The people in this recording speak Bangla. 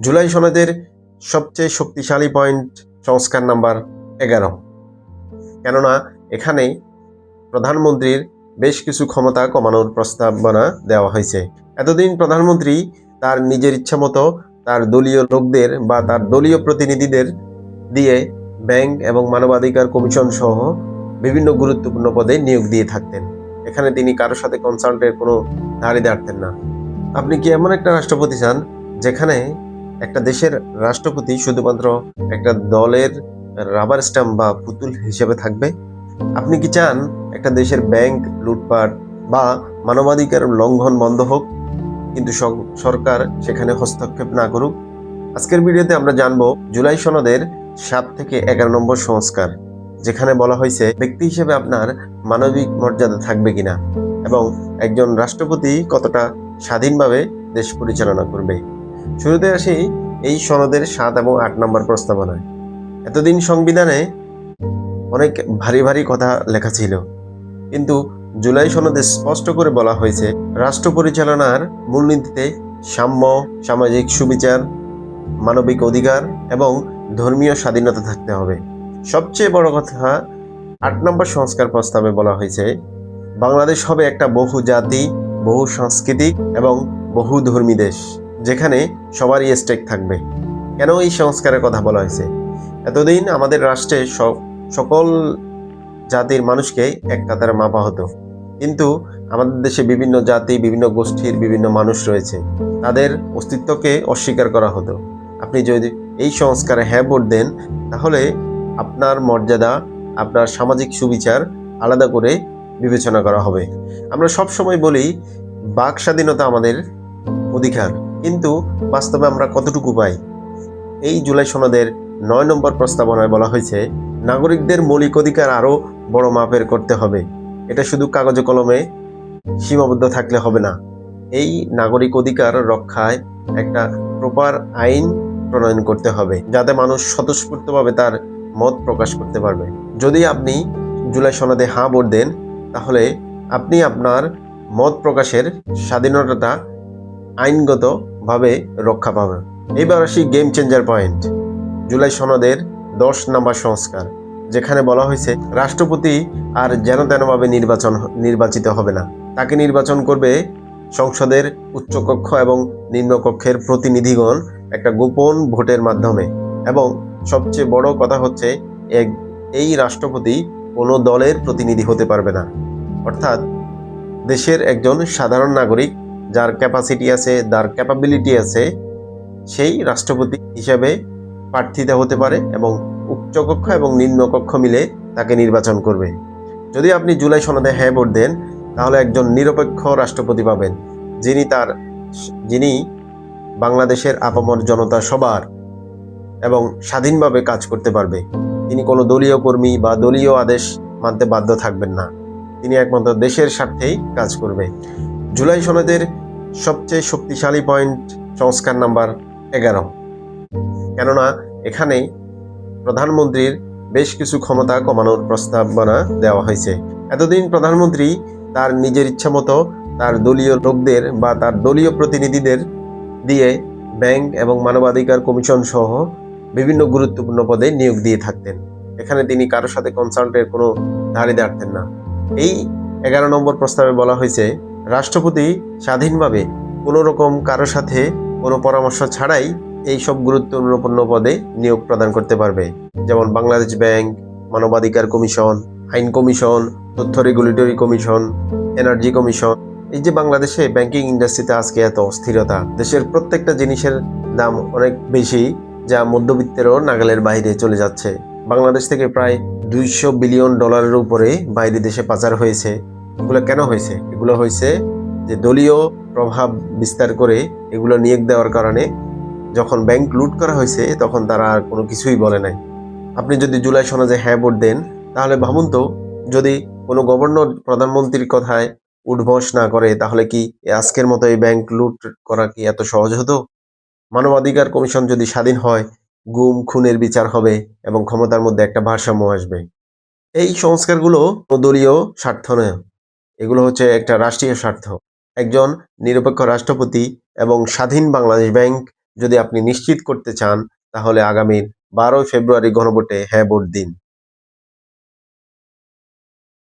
জুলাই সনদের সবচেয়ে শক্তিশালী পয়েন্ট সংস্কার নাম্বার এগারো। কেননা এখানে প্রধানমন্ত্রীর বেশ কিছু ক্ষমতা কমানোর প্রস্তাবনা দেওয়া হয়েছে। এতদিন প্রধানমন্ত্রী তার নিজের ইচ্ছা মতো তার দলীয় লোকদের বা তার দলীয় প্রতিনিধিদের দিয়ে ব্যাংক এবং মানবাধিকার কমিশন সহ বিভিন্ন গুরুত্বপূর্ণ পদে নিয়োগ দিয়ে থাকতেন। এখানে তিনি কারোর সাথে কনসাল্টের কোনো ধারই দাঁড়তেন না। আপনি কি এমন একটা রাষ্ট্রপতি চান যেখানে একটা দেশের রাষ্ট্রপতি শুধুমাত্র একটা দলের রাবার স্ট্যাম্প বা পুতুল হিসেবে থাকবে। আপনি কি চান একটা দেশের ব্যাংক, লুটপাট বা মানবাধিকার লঙ্ঘন বন্ধ হোক? কিন্তু সরকার সেখানে হস্তক্ষেপ না করুক। আজকের ভিডিওতে আমরা জানব জুলাই সনদের সাত থেকে এগারো নম্বর সংস্কার, যেখানে বলা হয়েছে ব্যক্তি হিসেবে আপনার মানবিক মর্যাদা থাকবে কিনা এবং একজন রাষ্ট্রপতি কতটা স্বাধীনভাবে দেশ পরিচালনা করবে। শুরুতে আসি এই সনদের সাত এবং আট নম্বর প্রস্তাবনায়। এতদিন সংবিধানে অনেক ভারী ভারী কথা লেখা ছিল। কিন্তু জুলাই সনদে স্পষ্ট করে বলা হয়েছে, রাষ্ট্র পরিচালনার মূলনীতিতে সাম্য, সামাজিক সুবিচার, মানবিক অধিকার এবং ধর্মীয় স্বাধীনতা থাকতে হবে। সবচেয়ে বড় কথা, আট নম্বর সংস্কার প্রস্তাবে বলা হয়েছে, বাংলাদেশ হবে একটা বহু জাতি বহু সাংস্কৃতিক এবং বহু ধর্মী দেশ। যেখানে সবারই স্টেক থাকবে। কেন এই সংস্কারের কথা বলা হয়েছে? এতদিন আমাদের রাষ্ট্রে সকল জাতির মানুষকে এক কাতারে মাপা হতো। কিন্তু আমাদের দেশে বিভিন্ন জাতি, বিভিন্ন গোষ্ঠীর বিভিন্ন মানুষ রয়েছে। তাদের অস্তিত্বকে অস্বীকার করা হতো। আপনি যদি এই সংস্কারে হ্যাঁ ভোট দেন, তাহলে আপনার মর্যাদা, আপনার সামাজিক সুবিচার আলাদা করে বিবেচনা করা হবে। আমরা সব সময় বলি, বাক স্বাধীনতা আমাদের অধিকার। কিন্তু বাস্তবে আমরা কতটুকু পাই? এই জুলাই সনদের নয় নম্বর প্রস্তাবনায় বলা হয়েছে, নাগরিকদের মৌলিক অধিকার আরও বড় মাপের করতে হবে। এটা শুধু কাগজে কলমে সীমাবদ্ধ থাকলে হবে না। এই নাগরিক অধিকার রক্ষায় একটা প্রপার আইন প্রণয়ন করতে হবে, যাতে মানুষ স্বতঃস্ফূর্তভাবে তার মত প্রকাশ করতে পারবে। যদি আপনি জুলাই সনদে হাঁ ভোট দেন, তাহলে আপনি আপনার মত প্রকাশের স্বাধীনতাটা আইনগতভাবে রক্ষা পাবে। এবার আসি গেম চেঞ্জার পয়েন্ট জুলাই সনদের দশ নাম্বার সংস্কার, যেখানে বলা হয়েছে রাষ্ট্রপতি আর যেন তেনভাবে নির্বাচন নির্বাচিত হবে না। তাকে নির্বাচন করবে সংসদের উচ্চকক্ষ এবং নিম্নকক্ষের প্রতিনিধিগণ একটা গোপন ভোটের মাধ্যমে। এবং সবচেয়ে বড় কথা হচ্ছে এই রাষ্ট্রপতি কোনো দলের প্রতিনিধি হতে পারবে না। অর্থাৎ দেশের একজন সাধারণ নাগরিক যার ক্যাপাসিটি আছে, যার ক্যাপাবিলিটি আছে, সেই রাষ্ট্রপতি হিসাবে প্রার্থিতা হতে পারে এবং উচ্চকক্ষ এবং নিম্নকক্ষ মিলে তাকে নির্বাচন করবে। যদি আপনি জুলাই সনদে হ্যাঁ ভোট দেন, তাহলে একজন নিরপেক্ষ রাষ্ট্রপতি পাবেন, যিনি তার যিনি বাংলাদেশের আপামর জনতা সবার এবং স্বাধীনভাবে কাজ করতে পারবে। তিনি কোনো দলীয় কর্মী বা দলীয় আদেশ মানতে বাধ্য থাকবেন না। তিনি একমাত্র দেশের স্বার্থেই কাজ করবে। জুলাই সনদের সবচেয়ে শক্তিশালী পয়েন্ট সংস্কার নাম্বার এগারো। কেননা এখানে প্রধানমন্ত্রীর বেশ কিছু ক্ষমতা কমানোর প্রস্তাবনা দেওয়া হয়েছে। এতদিন প্রধানমন্ত্রী তার নিজের ইচ্ছা মতো তার দলীয় লোকদের বা তার দলীয় প্রতিনিধিদের দিয়ে ব্যাংক এবং মানবাধিকার কমিশন সহ বিভিন্ন গুরুত্বপূর্ণ পদে নিয়োগ দিয়ে থাকতেন। এখানে তিনি কারোর সাথে কনসাল্টের কোনো ধারই দাঁড়তেন না। এই এগারো নম্বর প্রস্তাবে বলা হয়েছে রাষ্ট্রপতি স্বাধীনভাবে কোনো রকম কারোর সাথে কোনো পরামর্শ ছাড়াই এই সব গুরুত্বপূর্ণ পদে নিয়োগ প্রদান করতে পারবে। যেমন বাংলাদেশ ব্যাংক, মানবাধিকার কমিশন, আইন কমিশন, তথ্য রেগুলেটরি কমিশন, এনার্জি কমিশন। এই যে বাংলাদেশে ব্যাংকিং ইন্ডাস্ট্রিতে আজকে এত অস্থিরতা, দেশের প্রত্যেকটা জিনিসের দাম অনেক বেশি যা মধ্যবিত্তেরও নাগালের বাইরে চলে যাচ্ছে। বাংলাদেশ থেকে প্রায় দুইশো বিলিয়ন ডলারের উপরে বাইরে দেশে পাচার হয়েছে। এগুলো কেন হয়েছে? এগুলো হয়েছে যে দলীয় প্রভাব বিস্তার করে এগুলো নিয়োগ দেওয়ার কারণে যখন ব্যাংক লুট করা হয়েছে, তখন তারা আর কোনো কিছুই বলে নাই। আপনি যদি জুলাই সনদে হ্যাঁ ভোট দেন, তাহলে ভাবুন তো, যদি কোনো গভর্নর, প্রধানমন্ত্রীর কথায় উদ্ভস না করে, তাহলে কি আজকের মতো এই ব্যাংক লুট করা কি এত সহজ হতো? মানবাধিকার কমিশন যদি স্বাধীন হয়, গুম, খুনের বিচার হবে এবং ক্ষমতার মধ্যে একটা ভারসাম্য আসবে। এই সংস্কারগুলো দলীয় স্বার্থ নয়। এগুলো হচ্ছে একটা রাষ্ট্রীয় স্বার্থ। একজন নিরপেক্ষ রাষ্ট্রপতি এবং স্বাধীন বাংলাদেশ ব্যাংক যদি আপনি নিশ্চিত করতে চান, তাহলে আগামীর বারোই ফেব্রুয়ারি গণভোটে হ্যাঁ ভোট দিন।